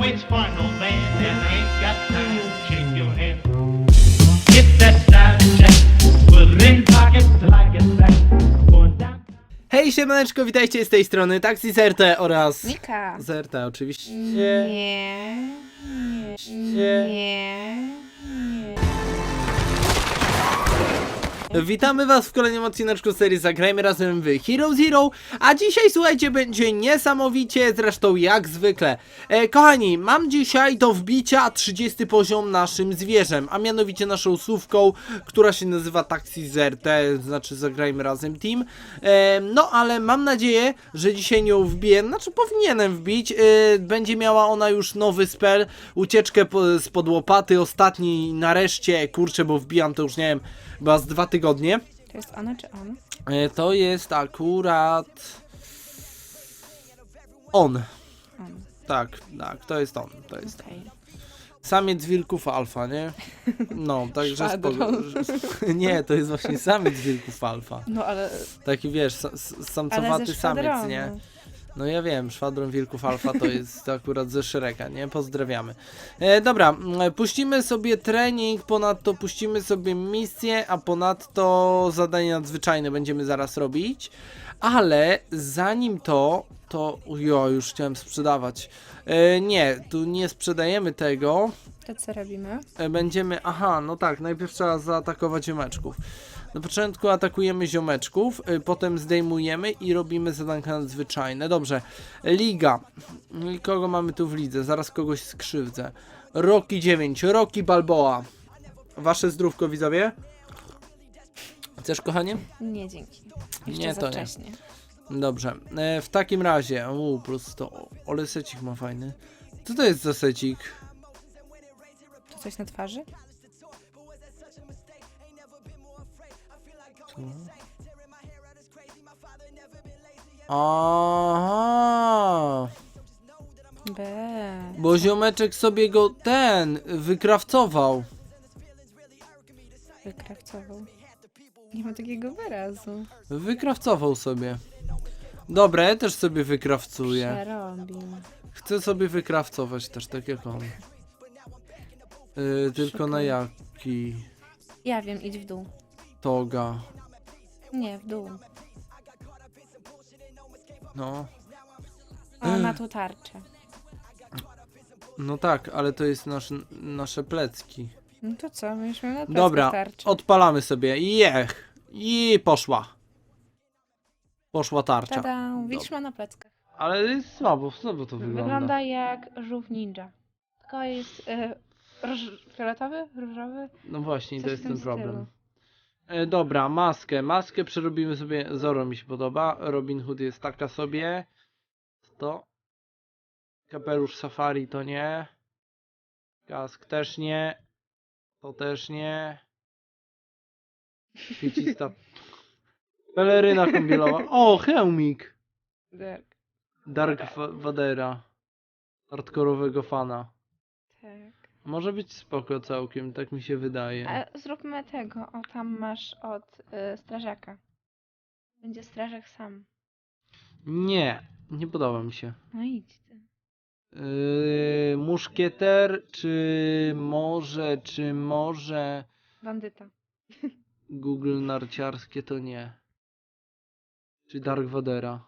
waits for no man and ain't got time to shake your hand. Get that style check, put it in pockets till I get back. Going down. Hej siemaneczko, witajcie z tej strony Taxi Zerte oraz... Mika. Zerte oczywiście. Nie. Nie. Nie. Witamy was w kolejnym odcineczku serii Zagrajmy razem w Hero Zero, a dzisiaj słuchajcie będzie niesamowicie, zresztą jak zwykle. E, kochani, mam dzisiaj do wbicia 30 poziom naszym zwierzem, a mianowicie naszą słówką, która się nazywa Taxi Zerte, znaczy Zagrajmy razem Team. E, no ale mam nadzieję, że dzisiaj nią wbiję, znaczy powinienem wbić, e, będzie miała ona już nowy spell, ucieczkę po, spod łopaty, ostatni nareszcie, kurczę, bo wbijam to już nie wiem, chyba z dwa tygodnie. To jest ona czy on? E, To jest akurat. On. On. Tak, tak, to jest on. To jest Okej. samiec wilków alfa, nie? No, także spoko. Szwadron. Nie, to jest właśnie samiec wilków alfa. No ale. Taki wiesz, sa- s- Ale samcowaty ze samiec, szwadronu. nie? No ja wiem, szwadron wilków alfa to jest akurat ze Shreka, nie? Pozdrawiamy. E, dobra, m, puścimy sobie trening, ponadto puścimy sobie misję, a ponadto zadanie nadzwyczajne będziemy zaraz robić. Ale zanim to, to... Jo, już chciałem sprzedawać. E, nie, tu nie sprzedajemy tego. To co robimy? E, będziemy. Aha, no tak, najpierw trzeba zaatakować ziomeczków. Na początku atakujemy ziomeczków, y, potem zdejmujemy i robimy zadanka nadzwyczajne. Dobrze, Liga. Kogo mamy tu w lidze? Zaraz kogoś skrzywdzę. Roki 9, Roki Balboa. Wasze zdrówko, widzowie? Chcesz, kochanie? Nie, dzięki. Jeszcze Nie, to nie. Dobrze, e, w takim razie. U, plus 100. Ole secik ma fajny. Co to jest za secik? To coś na twarzy? Aha, B. bo ziomeczek sobie go ten wykrawcował. Wykrawcował. Nie ma takiego wyrazu. Wykrawcował sobie. Dobra, ja też sobie wykrawcuję. Przerobił. Chcę sobie wykrawcować też, tak jak on. Yy, tylko na jaki? Ja wiem, idź w dół. Toga. Nie, w dół. No. O, na tu tarczę. No tak, ale to jest nasz, nasze plecki. No to co? Myśmy na Dobra, tarczę. odpalamy sobie. Jech. I poszła. Poszła tarcza. Tada! Widzisz, ma na pleckach. Ale jest słabo, słabo to wygląda. Wygląda jak żółw ninja. Tylko jest e, róż, fioletowy, różowy. No właśnie, Coś to jest tym ten problem. E, dobra, maskę. Maskę przerobimy sobie. Zoro mi się podoba. Robin Hood jest taka sobie. To. Kapelusz safari to nie. Kask też nie. To też nie. Świecista. Peleryna kąpielowa. O, hełmik. Tak. Dark Wa- Vadera. Hardkorowego fana. Może być spoko całkiem, tak mi się wydaje. A zróbmy tego. O, tam masz od y, strażaka. Będzie strażak sam. Nie, nie podoba mi się. No idź ty. Yy, muszkieter, czy może, czy może Bandyta. Google narciarskie to nie. Czy Dark Vadera.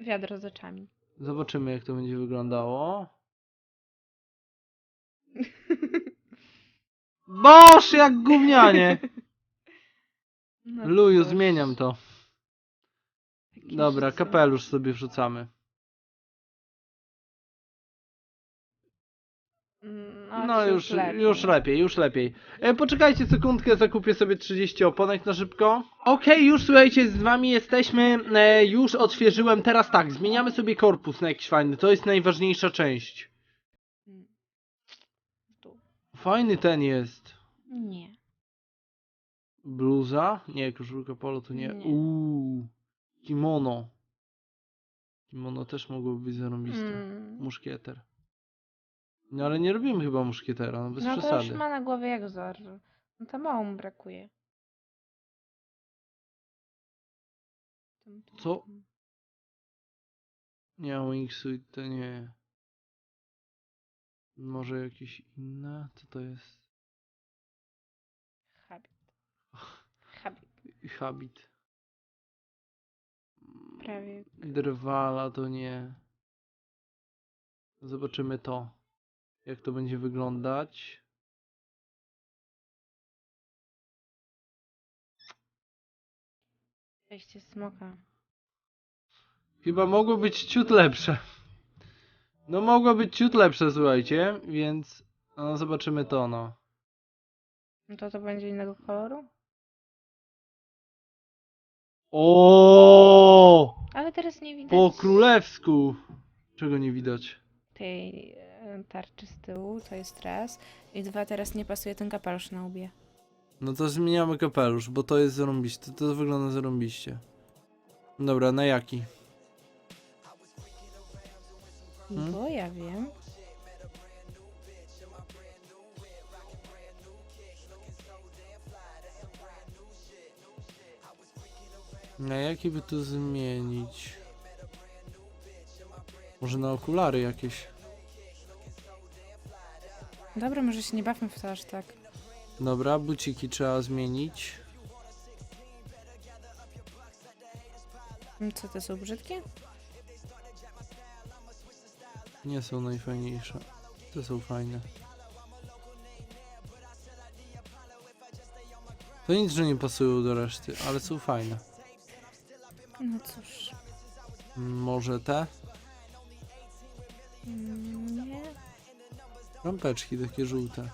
Wiadro z oczami. Zobaczymy jak to będzie wyglądało. Boż, jak gównianie! No Luju, cóż, zmieniam to. Dobra, kapelusz sobie wrzucamy. Mm, No ci już, już lepiej, już lepiej. E, poczekajcie sekundkę, zakupię sobie 30 oponek na szybko. Okej, już słuchajcie, z wami jesteśmy, e, już odświeżyłem, teraz tak, zmieniamy sobie korpus na jakiś fajny, to jest najważniejsza część. Mm. Fajny ten jest. Nie. Bluza? Nie, koszulka polo to nie. Nie. Uuu, kimono. Kimono też mogłoby być zarąbiste. Mm. Muszkieter. No ale nie robimy chyba muszkietera, no bez no to przesady. już ma na głowie jak wzor. No to mało mu brakuje. Co? Nie, wingsuit to nie. Może jakieś inne? Co to jest? Habit. Habit. Habit. Prawie. Drwala to nie. Zobaczymy to. Jak to będzie wyglądać. Wejście smoka. Chyba mogło być ciut lepsze. No mogło być ciut lepsze, słuchajcie, więc no, zobaczymy to, no. No to to będzie innego koloru? O, Ale teraz nie widać Po królewsku! Czego nie widać? tej e, tarczy z tyłu, to jest raz. I dwa, teraz nie pasuje ten kapelusz na łbie. No to zmieniamy kapelusz, bo to jest zarąbiście. To wygląda zarąbiście. Dobra, na jaki? Bo ja wiem. Na jaki by tu zmienić? Może na okulary jakieś? Dobra, może się nie bawmy w to aż tak. Dobra, buciki trzeba zmienić. Mm, Co, te są brzydkie? Nie są najfajniejsze. Te są fajne. To nic, że nie pasują do reszty, ale są fajne. Może te? Mm, Nie. Lampeczki takie żółte.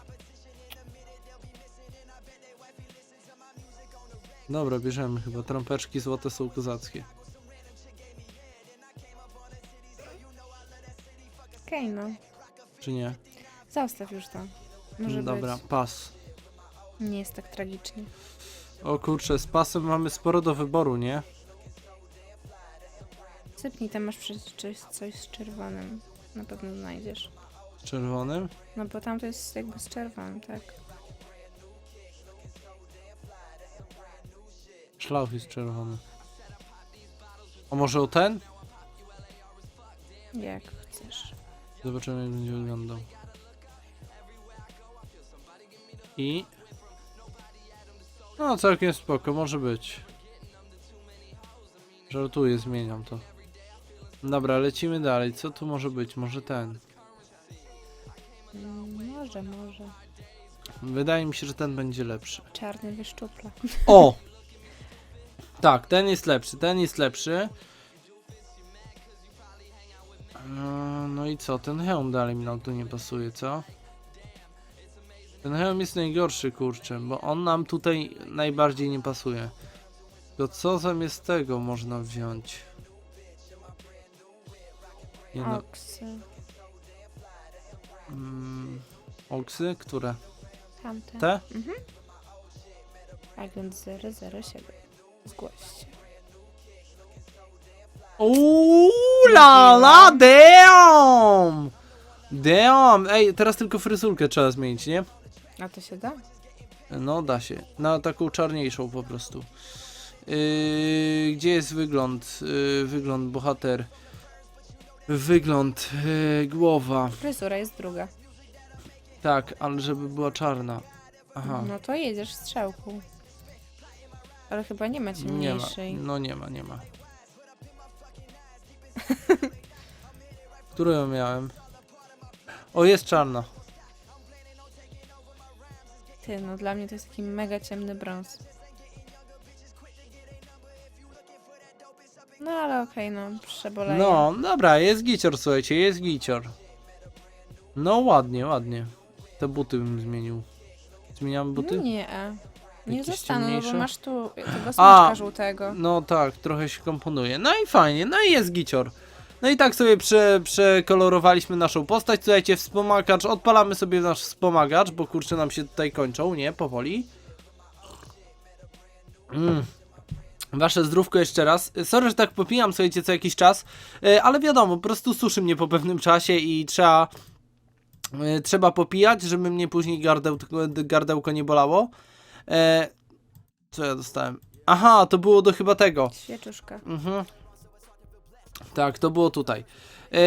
Dobra, bierzemy chyba. Trampeczki złote są kozackie. Okej, no. Czy nie? Zostaw już to. Może Dobra, być. pas. Nie jest tak tragicznie. O kurczę, z pasem mamy sporo do wyboru, nie? Sypnij, tam masz przecież coś, z czerwonym. Na pewno znajdziesz. Z czerwonym. No bo tam to jest jakby z czerwonym, tak? Szlauch jest czerwony. A może o ten? Jak chcesz. Zobaczymy jak będzie wyglądał. I... No całkiem spoko, może być. Żartuję, zmieniam to. Dobra, lecimy dalej. Co tu może być? Może ten. Mm, Może, może. Wydaje mi się, że ten będzie lepszy. Czarny wyszczupla. O! Tak, ten jest lepszy, ten jest lepszy. No, no i co? Ten hełm dalej mi nam tu nie pasuje, co? Ten hełm jest najgorszy, kurczę, bo on nam tutaj najbardziej nie pasuje. To co zamiast tego można wziąć? Nie no, Oksy. mm, oksy? Które? Tamte. Te? Mhm. Agent 007. Zgłoś się. Uuu, la la, damn! Damn! Ej, teraz tylko fryzurkę trzeba zmienić, nie? A to się da? No, da się. Na taką czarniejszą po prostu. Yy, gdzie jest wygląd? Yy, wygląd, bohater. Wygląd, yy, głowa. Fryzura jest druga. Tak, ale żeby była czarna. Aha, No to jedziesz w strzałku. Ale chyba nie ma nie ma. ciemniejszej. No nie ma, nie ma. Którą ja miałem? O, jest czarna. Ty, no dla mnie to jest taki mega ciemny brąz. No ale okej, no, przeboleję. No, dobra, jest gicior, słuchajcie, jest gicior. No ładnie, ładnie. Te buty bym zmienił. Zmieniamy buty? Nie. Nie Jakieś zostaną, no bo ciemniejsze? masz tu tego smaczka żółtego. No tak, trochę się komponuje. No i fajnie, no i jest gicior. No i tak sobie prze, przekolorowaliśmy naszą postać. Słuchajcie, wspomagacz, odpalamy sobie nasz wspomagacz, bo kurczę nam się tutaj kończą, nie? Powoli. Mm. Wasze zdrówko jeszcze raz. Sorry, że tak popijam, słuchajcie, co jakiś czas, e, ale wiadomo, po prostu suszy mnie po pewnym czasie i trzeba e, trzeba popijać, żeby mnie później gardełko, gardełko nie bolało. E, co ja dostałem? Aha, to było do chyba tego. Świeczuszka. Mhm. Tak, to było tutaj. E,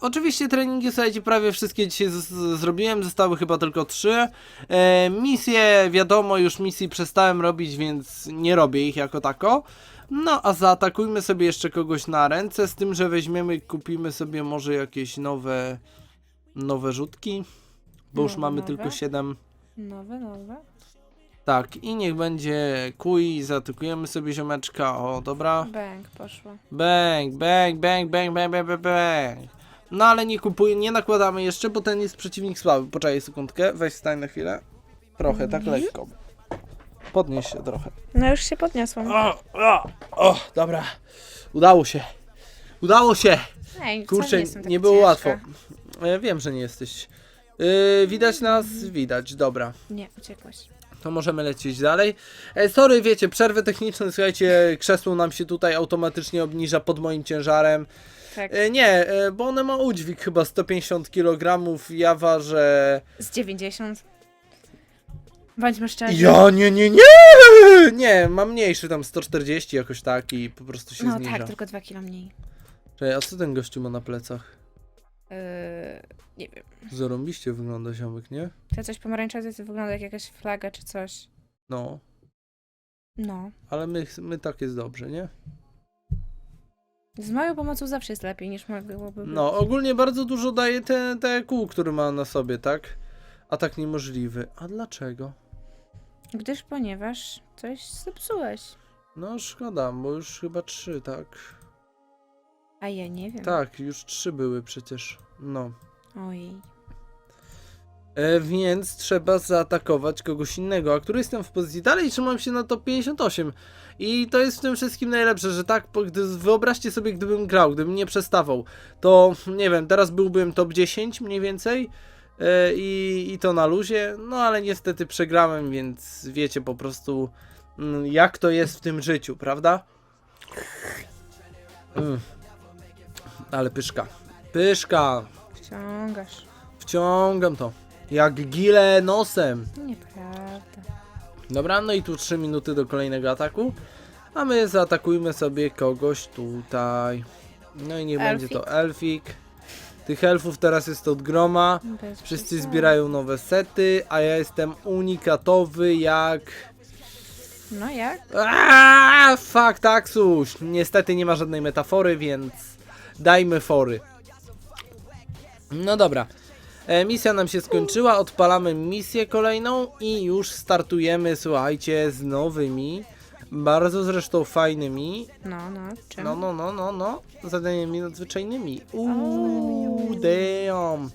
oczywiście treningi, słuchajcie, prawie wszystkie dzisiaj zrobiłem, zostały chyba tylko trzy. E, misje, wiadomo, już misji przestałem robić, więc nie robię ich jako tako. No, a zaatakujmy sobie jeszcze kogoś na ręce, z tym, że weźmiemy, kupimy sobie może jakieś nowe, nowe rzutki, bo już Nowe, mamy nowe? tylko 7. Nowe, nowe. Tak, i niech będzie kuj, zaatakujemy sobie ziomeczka, o, dobra. Bęk poszło. Bang, bang, bang, bang, bang, bang, bang, bang. No ale nie kupuję, nie nakładamy jeszcze, bo ten jest przeciwnik słaby. Poczekaj sekundkę, weź stań na chwilę. Trochę, tak lekko. Podnieś się trochę. No już się podniosłam. O, o, o, dobra. Udało się. Udało się. Ej, Kurczę, nie, taka było łatwo. E, wiem, że nie jesteś. Yy, widać nas? Widać, dobra. Nie, uciekłaś. To możemy lecieć dalej. E, sorry, wiecie, przerwy techniczne, słuchajcie, krzesło nam się tutaj automatycznie obniża pod moim ciężarem. Tak. E, nie, e, bo one ma udźwig chyba 150 kg, ja ważę... Z 90. Bądźmy szczerzy. Ja nie, nie, nie! Nie, mam mniejszy, tam 140 jakoś tak i po prostu się No zniża. tak, tylko 2 kilo mniej. Czekaj, a co ten gościu ma na plecach? Yy, nie wiem. Zarąbiście wygląda ziomek, nie? To coś pomarańczowe to wygląda jak jakaś flaga czy coś. No, No. ale my, my tak jest dobrze, nie? Z moją pomocą zawsze jest lepiej niż mogłoby być. No, ogólnie bardzo dużo daje te, te kół, który ma na sobie, tak? A tak niemożliwy. A dlaczego? Gdyż ponieważ coś zepsułeś. No szkoda, bo już chyba trzy, tak? A ja nie wiem. Tak, już trzy były przecież. No. Ojej. E, więc trzeba zaatakować kogoś innego. A który jestem w pozycji? Dalej trzymam się na top 58. I to jest w tym wszystkim najlepsze, że tak, gdy, wyobraźcie sobie, gdybym grał, gdybym nie przestawał, to nie wiem, teraz byłbym top 10 mniej więcej. E, i, I to na luzie. No ale niestety przegrałem, więc wiecie po prostu, mm, jak to jest w tym życiu, prawda? Mm. Ale pyszka. Pyszka. Wciągasz. Wciągam to. Jak gile nosem. Nieprawda. Dobra, no i tu 3 minuty do kolejnego ataku. A my zaatakujmy sobie kogoś tutaj. No i nie będzie to elfik. Tych elfów teraz jest od groma. Bez Wszyscy przesady. zbierają nowe sety, a ja jestem unikatowy jak... No jak? Aaaa, fuck, taksuś. Niestety nie ma żadnej metafory, więc dajmy fory. No dobra. E, misja nam się skończyła, odpalamy misję kolejną i już startujemy, słuchajcie, z nowymi, bardzo zresztą fajnymi, No, no. Czym? no, no, no, no, no, zadaniami nadzwyczajnymi. Uuu, damn.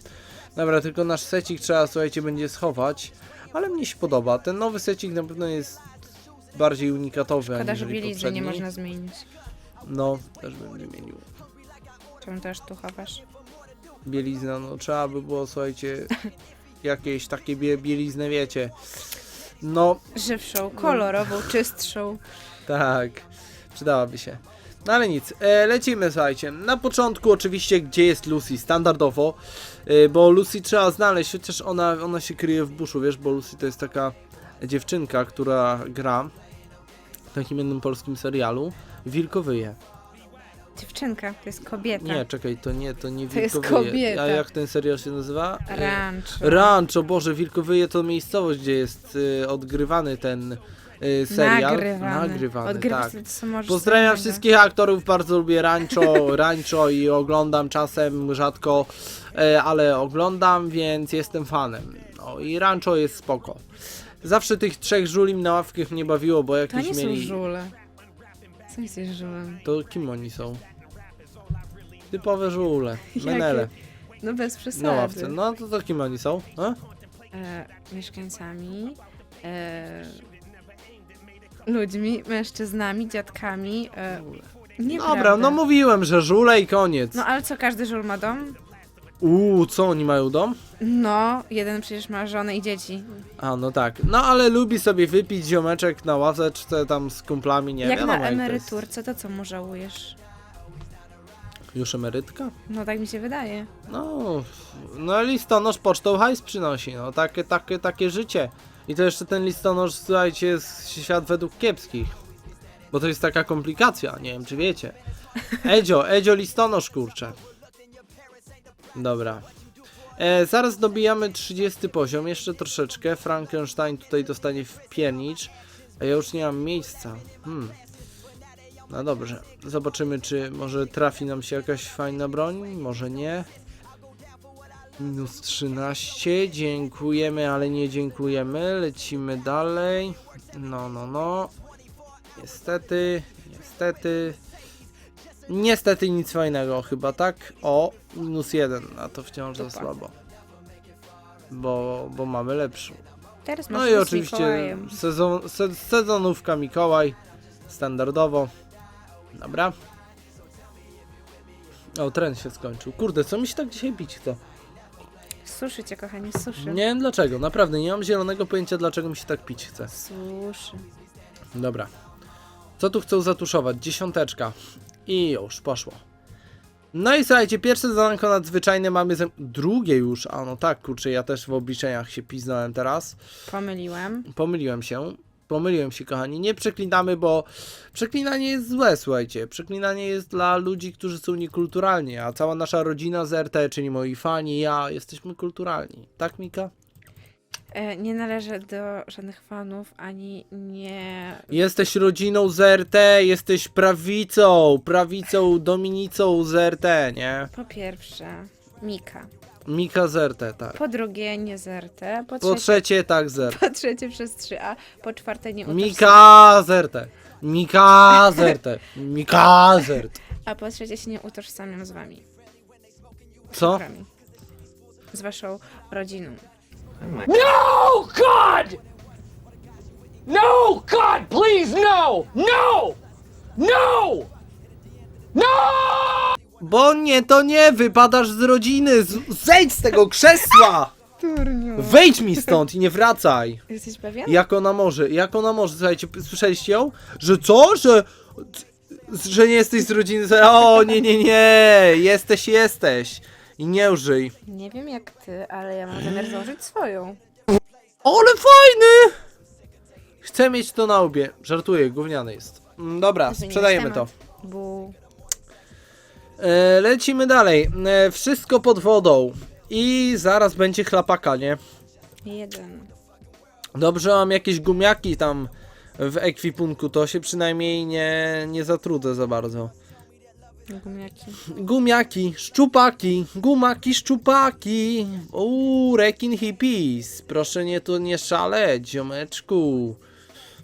Dobra, tylko nasz secik trzeba, słuchajcie, będzie schować, ale mnie się podoba. Ten nowy secik na pewno jest bardziej unikatowy, Szkoda, że aniżeli bielizny nie poprzedni. można zmienić. No, też bym wymienił. Czemu też tu chowasz? Bielizna, no trzeba by było, słuchajcie, jakieś takie bie bieliznę, wiecie. No, Żywszą, kolorową, czystszą. tak, przydałaby się. No ale nic, e, lecimy, słuchajcie. Na początku oczywiście, gdzie jest Lucy, standardowo, e, bo Lucy trzeba znaleźć, chociaż ona, ona się kryje w buszu, wiesz, bo Lucy to jest taka dziewczynka, która gra w takim jednym polskim serialu, Wilkowyje. Dziewczynka, to jest kobieta. Nie, czekaj, to nie, to nie To jest Wilkowyje. kobieta. A jak ten serial się nazywa? E, Ranch. Rancho, Boże, Wilkowyje to miejscowość, gdzie jest y, odgrywany ten y, serial. Nagrywany. Nagrywany, Odgrywa- tak. to co możesz Pozdrawiam wszystkich aktorów, bardzo lubię Rancho, Rancho i oglądam czasem, rzadko, e, ale oglądam, więc jestem fanem. No i Rancho jest spoko. Zawsze tych trzech żulim na ławkach mnie bawiło, bo To jakieś nie są mieli... żule. To kim oni są? Typowe żule, menele, No bez przesady. na ławce. No to, to kim oni są? A? E, mieszkańcami, e, ludźmi, mężczyznami, dziadkami. E, nieprawda. Dobra, no mówiłem, że żule i koniec. No ale co, każdy żul ma dom? Uuu, co oni mają dom? No, jeden przecież ma żonę i dzieci. A, no tak. No ale lubi sobie wypić ziomeczek na ławeczce tam z kumplami, nie jak wiadomo na jak to emeryturce, to co mu żałujesz? jest. Już emerytka? No tak mi się wydaje. No, no listonosz pocztą hajs przynosi, no takie, takie, takie życie. I to jeszcze ten listonosz, słuchajcie, jest świat według kiepskich. Bo to jest taka komplikacja, nie wiem czy wiecie. Edzio, Edzio listonosz, kurczę. Dobra. E, zaraz dobijamy 30 poziom, jeszcze troszeczkę. Frankenstein tutaj dostanie w piernicz. A ja już nie mam miejsca. Hmm. No dobrze. Zobaczymy, czy może trafi nam się jakaś fajna broń. Może nie. Minus 13. Dziękujemy, ale nie dziękujemy. Lecimy dalej. No, no, no. Niestety, niestety. Niestety nic fajnego chyba, tak? O, minus jeden, a to wciąż za Dupa. słabo. Bo, bo mamy lepszą. Teraz No masz i z oczywiście Mikołajem. sezon, se, sezonówka Mikołaj. Standardowo. Dobra. O, tren się skończył. Kurde, co mi się tak dzisiaj bić chce? Suszy cię, kochani, suszy. Nie wiem dlaczego, naprawdę nie mam zielonego pojęcia dlaczego mi się tak pić chce. Suszy. Dobra. Co tu chcą zatuszować? Dziesiąteczka. I już, poszło. No i słuchajcie, pierwsze zadanko nadzwyczajne mamy. Drugie już, a no tak, kurczę, ja też w obliczeniach się piznąłem teraz. Pomyliłem. Pomyliłem się. Pomyliłem się, kochani. Nie przeklinamy, bo przeklinanie jest złe, słuchajcie. Przeklinanie jest dla ludzi, którzy są niekulturalni, a cała nasza rodzina z RT, czyli moi fani, ja, jesteśmy kulturalni. Tak, Mika? E, nie należę do żadnych fanów, ani nie... Jesteś rodziną z RT, jesteś prawicą, prawicą, dominicą z RT, nie? Po pierwsze, Mika. Mika z RT, tak. Po drugie, nie ZRT. Po, Po trzecie, trzecie, tak, z RT. po trzecie przez 3A. Po czwarte, nie Mika z RT. Mika z RT. Mika z RT. A po trzecie się nie utożsamiam z wami. Co? Wami. Z waszą rodziną. No, God! No, God, please, no! No! No! No! Bo nie, to nie, wypadasz z rodziny, z, zejdź z tego krzesła! Turniu. Wejdź mi stąd i nie wracaj! Jesteś pewien? Jak ona może, jak ona może, słuchajcie, słyszeliście ją? Że co? Że, że nie jesteś z rodziny, o nie, nie, nie, jesteś, jesteś. I nie użyj. Nie wiem jak ty, ale ja mam zamiar założyć swoją. Ale fajny! Chcę mieć to na łbie. Żartuję, gówniany jest. Mm, Dobra, Zmieniłeś sprzedajemy to. temat. Bu. E, lecimy dalej. E, wszystko pod wodą. I zaraz będzie chlapaka, nie? Jeden. Dobrze, mam jakieś gumiaki tam w ekwipunku, to się przynajmniej nie, nie zatrudzę za bardzo. Gumiaki. Gumiaki, szczupaki, gumaki, szczupaki. Uuu, rekin hippies. Proszę nie tu nie szaleć, ziomeczku.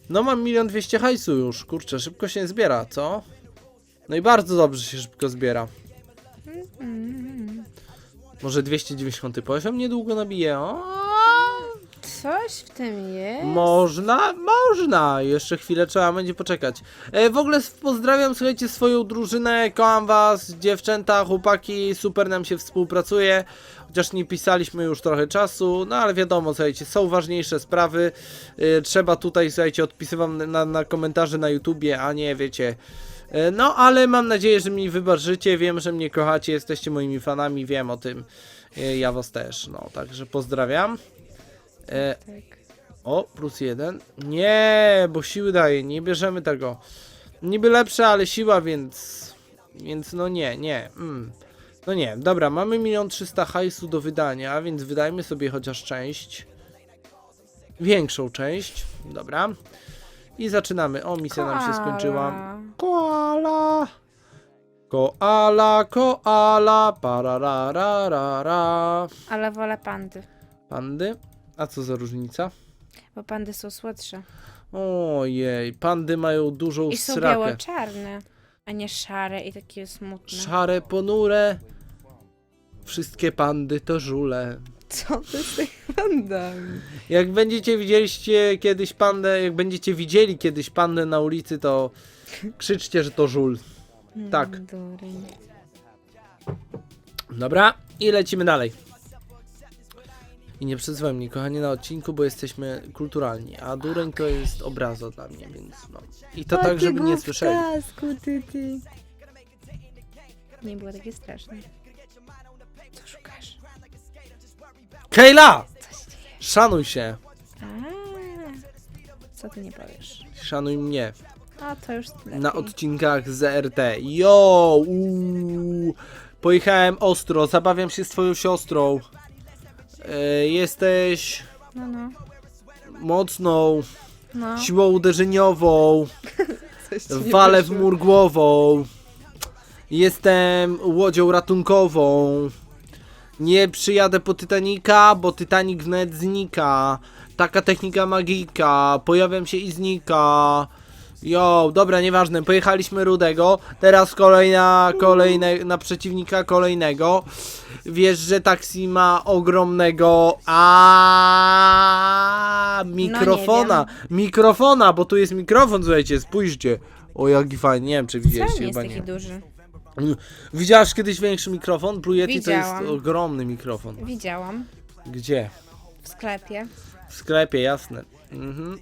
No mam milion dwieście hajsu już, kurczę, szybko się zbiera, co? No i bardzo dobrze się szybko zbiera. Mm. Może 290 poziom niedługo nabiję. O, Coś w tym jest. można, można. Jeszcze chwilę trzeba będzie poczekać. E, w ogóle pozdrawiam, słuchajcie, swoją drużynę. Kocham was, dziewczęta, chłopaki. Super nam się współpracuje. Chociaż nie pisaliśmy już trochę czasu. No ale wiadomo, słuchajcie, są ważniejsze sprawy. E, trzeba tutaj, słuchajcie, odpisywam na, na komentarze na YouTubie, a nie, wiecie... E, No, ale mam nadzieję, że mi wybaczycie. Wiem, że mnie kochacie, jesteście moimi fanami, wiem o tym. E, Ja was też. No, także pozdrawiam. E, Tak. o, plus jeden. Nie, bo siły daje, nie bierzemy tego. Niby lepsze, ale siła, więc. Więc no nie, nie. Mm. No nie, dobra, mamy milion trzysta hajsu do wydania, więc wydajmy sobie chociaż część. Większą część. Dobra. I zaczynamy. O, misja nam się skończyła. Koala. Koala. Koala, koala, pararararara. Ale wolę pandy. Pandy? A co za różnica? Bo pandy są słodsze. Ojej, pandy mają dużą I są srakę. biało-czarne, a nie szare i takie smutne. Szare, ponure. Wszystkie pandy to żule. Co ty z tych pandami? Jak będziecie widzieliście kiedyś pandę, jak będziecie widzieli kiedyś pandę na ulicy, to krzyczcie, że to żul. Tak. Dureń. Dobra, i lecimy dalej. I nie przyzwaj mnie, kochani, na odcinku, bo jesteśmy kulturalni, a dureń to jest obraza dla mnie, więc no. I to tak, żeby nie słyszeli. ty, ty. Nie było takie straszne. Co szukasz? Kejla! Dzieje? Szanuj się. A, co ty nie powiesz? Szanuj mnie. A to już lepiej. na odcinkach z RT. Jo! uuu, Pojechałem ostro, zabawiam się z twoją siostrą. E, jesteś No, no. mocną, No. siłą uderzeniową, Coś ci nie walę w wyszło. mur głową. Jestem łodzią ratunkową. Nie przyjadę po Titanica, bo Titanic wnet znika. Taka technika magika. Pojawiam się i znika. Jo, dobra, nieważne. Pojechaliśmy Rudego. Teraz kolejna, kolejne, na przeciwnika kolejnego. Wiesz, że taksi ma ogromnego a mikrofona. mikrofona, bo tu jest mikrofon, słuchajcie, spójrzcie. O, jaki fajny, nie wiem czy widzieliście, nie jest chyba taki nie. duży. Widziałaś kiedyś większy mikrofon? Blue Yeti to jest ogromny mikrofon. Widziałam. Gdzie? W sklepie. W sklepie, jasne. Mhm.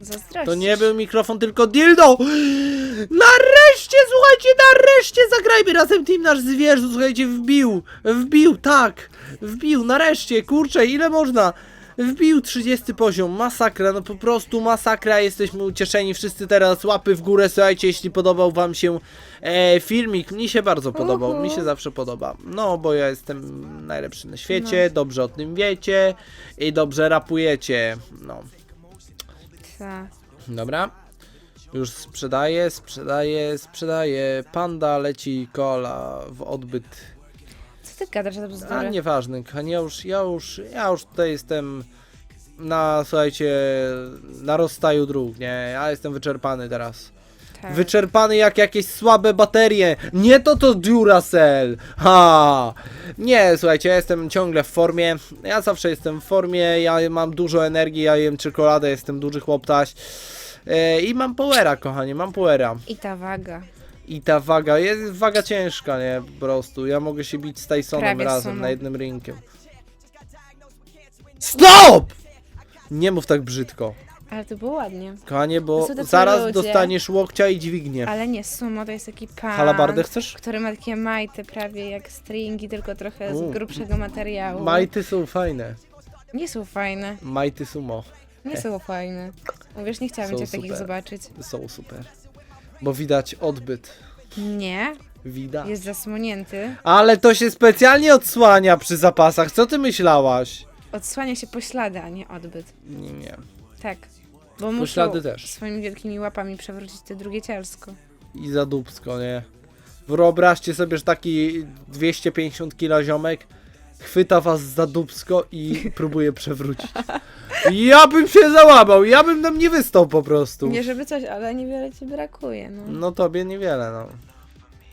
Zazdrościsz. To nie był mikrofon, tylko dildo! Nareszcie, słuchajcie, nareszcie zagrajmy razem Team Nasz Zwierzu, słuchajcie, wbił, wbił, tak, wbił, nareszcie, kurczę, ile można? Wbił 30 poziom, masakra, no po prostu masakra, jesteśmy ucieszeni, wszyscy teraz łapy w górę, słuchajcie, jeśli podobał wam się e, filmik, mi się bardzo podobał, Uhu. mi się zawsze podoba, no bo ja jestem najlepszy na świecie, dobrze o tym wiecie i dobrze rapujecie, no. Dobra. Już sprzedaję, sprzedaję, sprzedaję. Panda leci kola w odbyt. Co ty gadasz za A bzdury? nieważne, kochani, ja już, ja już, ja już tutaj jestem na, słuchajcie, na rozstaju dróg, nie? Ja jestem wyczerpany teraz. Tak. Wyczerpany jak jakieś słabe baterie. Nie to to Duracell. Ha! Nie, słuchajcie, ja jestem ciągle w formie. Ja zawsze jestem w formie. Ja mam dużo energii, ja jem czekoladę, jestem duży chłoptaś. E, I mam powera, kochanie, mam powera. I ta waga. I ta waga, jest waga ciężka, nie? Po prostu. Ja mogę się bić z Tysonem Prawie razem sumo. na jednym rinkiem. Stop! Nie mów tak brzydko. Ale to było ładnie. Kochanie, To bo są tacy zaraz ludzie. dostaniesz łokcia i dźwignię. Ale nie, sumo to jest taki pan, Halabardę chcesz? który ma takie majty prawie jak stringi, tylko trochę z U. grubszego materiału. Majty są fajne. Nie są fajne. Majty sumo. Nie są fajne. Mówisz, nie chciałabym Są cię w takich super. zobaczyć. Są super. Bo widać odbyt. Nie, Widać. jest zasłonięty. Ale to się specjalnie odsłania przy zapasach. Co ty myślałaś? Odsłania się poślady, a nie odbyt. Nie, nie. Tak. Bo muszą Poślady też. swoimi wielkimi łapami przewrócić te drugie cielsko. I za dupsko, nie? Wyobraźcie sobie, że taki 250 kg ziomek chwyta was za dupsko i próbuje przewrócić. Ja bym się załamał, ja bym tam nie wystał po prostu. Nie żeby coś, ale niewiele ci brakuje, no. No tobie niewiele, no.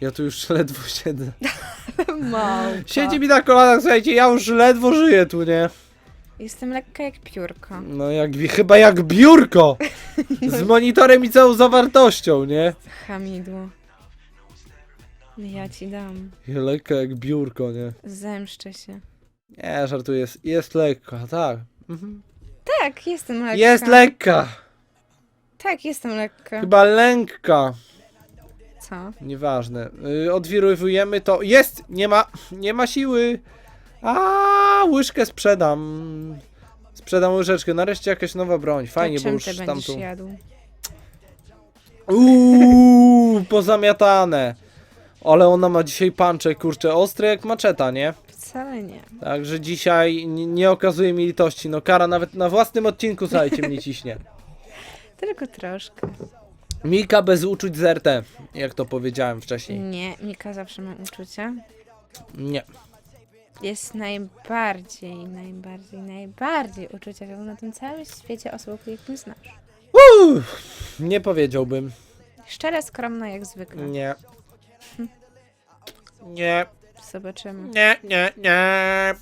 Ja tu już ledwo siedzę. Małka. Siedzi mi na kolanach, słuchajcie, ja już ledwo żyję tu, nie? Jestem lekka jak piórko. No jak, chyba jak biurko! Z monitorem i całą zawartością, nie? Hamidło. Ja ci dam. Lekko jak biurko, nie? Zemszczę się. Nie, żartuję, jest, jest lekka, tak. Mhm. Tak, jestem lekka. Jest lekka! Tak, jestem lekka. Chyba lękka. Co? Nieważne. Yy, odwirujemy to. Jest! Nie ma, nie ma siły! A łyżkę sprzedam. Sprzedam łyżeczkę. Nareszcie jakaś nowa broń. Fajnie, to bo czym już ty będziesz tamtą. jadł? Uuu, pozamiatane. Ale ona ma dzisiaj pancze, kurczę, ostre jak maczeta, nie? Wcale nie. Także dzisiaj nie, nie okazuje mi litości. No kara nawet na własnym odcinku, słuchajcie, mnie ciśnie. Tylko troszkę. Mika bez uczuć z RT, jak to powiedziałem wcześniej. Nie, Mika zawsze ma uczucia. Nie. Jest najbardziej, najbardziej, najbardziej uczuciową na tym całym świecie osobą, których nie znasz. Uuu, nie powiedziałbym. Szczera, skromna jak zwykle. Nie. Nie, Zobaczymy. nie, nie, nie.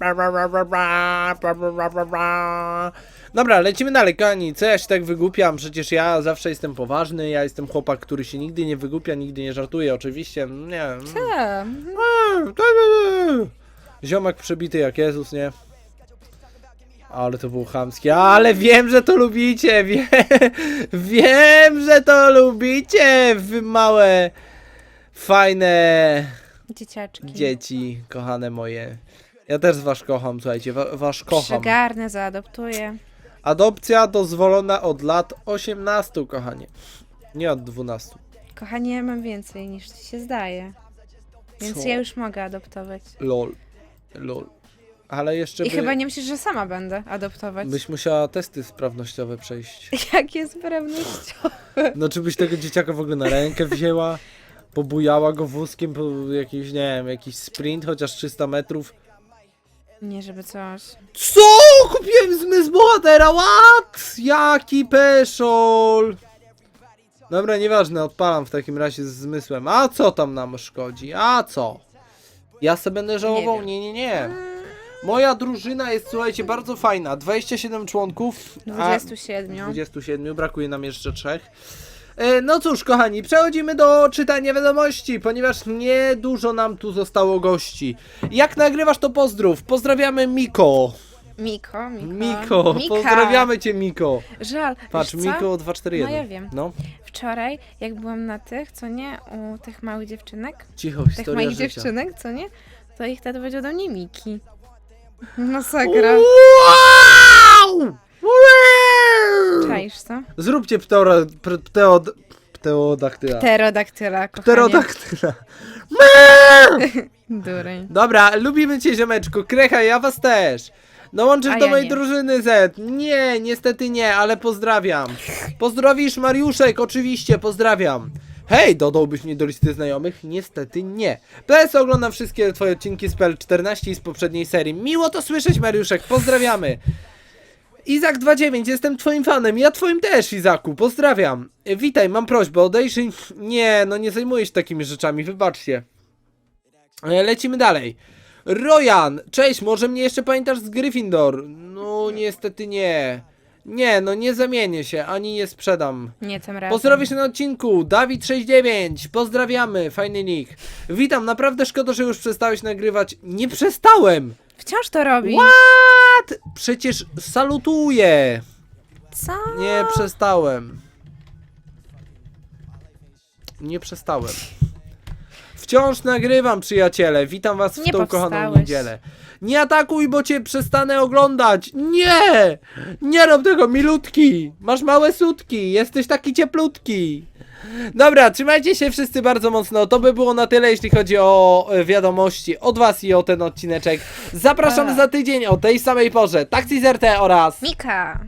Bra. Dobra, lecimy dalej, kochani. Co ja się tak wygłupiam? Przecież ja zawsze jestem poważny. Ja jestem chłopak, który się nigdy nie wygłupia, nigdy nie żartuje. Oczywiście, nie. Tak. Ziomek przebity jak Jezus, nie? Ale to było chamskie. Ale wiem, że to lubicie. Wie, wiem, że to lubicie. Wy małe, fajne Dzieciaczki. dzieci, kochane moje. Ja też was kocham, słuchajcie, wa, was kocham. Przegarnę, zaadoptuję. Adopcja dozwolona od lat 18, kochanie. Nie od 12. Kochanie, ja mam więcej niż ci się zdaje. więc Co? ja już mogę adoptować. Lol. Lol. Ale jeszcze I by... chyba nie myślisz, że sama będę adoptować. byś musiała testy sprawnościowe przejść. Jakie sprawnościowe. No czy byś tego dzieciaka w ogóle na rękę wzięła, pobujała go wózkiem po jakiś, nie wiem, jakiś sprint, chociaż 300 metrów. Nie, żeby coś. Co? Kupiłem zmysł bohatera, what? Jaki peszol! Dobra, nieważne, odpalam w takim razie z zmysłem. A co tam nam szkodzi? A co? Ja sobie będę żałował? wiem. Nie, nie, nie. Moja drużyna jest, słuchajcie, bardzo fajna. 27 członków. a- 27. 27, brakuje nam jeszcze trzech. E, No cóż, kochani, przechodzimy do czytania wiadomości, ponieważ niedużo nam tu zostało gości. Jak nagrywasz, to pozdrów. Pozdrawiamy Miko. Miko, Miko. Miko, Mika. pozdrawiamy cię, Miko. Żal. Patrz, wiesz co? Miko 241. No ja wiem. No, Wczoraj, jak byłam na tych, co nie, u tych małych dziewczynek, cicho, tych historia małych życia. dziewczynek, co nie, to ich tata powiedział do mnie Miki. Masakra. Wow! Wow! Czaisz co? Zróbcie pteora, p- pteod, pteodaktyla. Pterodaktyla, kochanie. Pterodaktyla. Dureń. Dobra, lubimy cię, ziomeczku. Krecha, ja was też. Dołączysz A do ja mojej nie. drużyny Z. Nie, niestety nie, ale pozdrawiam. Pozdrowisz Mariuszek, oczywiście, pozdrawiam. Hej, dodałbyś mnie do listy znajomych? Niestety nie. PS oglądam wszystkie twoje odcinki z PL14 i z poprzedniej serii. Miło to słyszeć, Mariuszek, pozdrawiamy. Izak29, jestem twoim fanem, ja twoim też, Izaku, pozdrawiam. E, Witaj, mam prośbę, odejrzyj... Nie, no nie zajmuję się takimi rzeczami, wybaczcie. E, Lecimy dalej. Rojan, cześć, może mnie jeszcze pamiętasz z Gryffindor? No niestety nie. Nie, no nie zamienię się, ani nie sprzedam. Nie tym razem. Pozdrowisz na odcinku, Dawid69, pozdrawiamy, fajny nick. Witam, naprawdę szkoda, że już przestałeś nagrywać. Nie przestałem! Wciąż to robi. What? Przecież salutuję. Co? Nie przestałem. Nie przestałem. Wciąż nagrywam, przyjaciele. Witam was w Nie tą kochaną powstałeś. niedzielę. Nie atakuj, bo cię przestanę oglądać. Nie! Nie rob tego, milutki. Masz małe sutki. Jesteś taki cieplutki. Dobra, trzymajcie się wszyscy bardzo mocno. To by było na tyle, jeśli chodzi o e, wiadomości od was i o ten odcineczek. Zapraszam za tydzień o tej samej porze. Taxi ZRT oraz... Mika.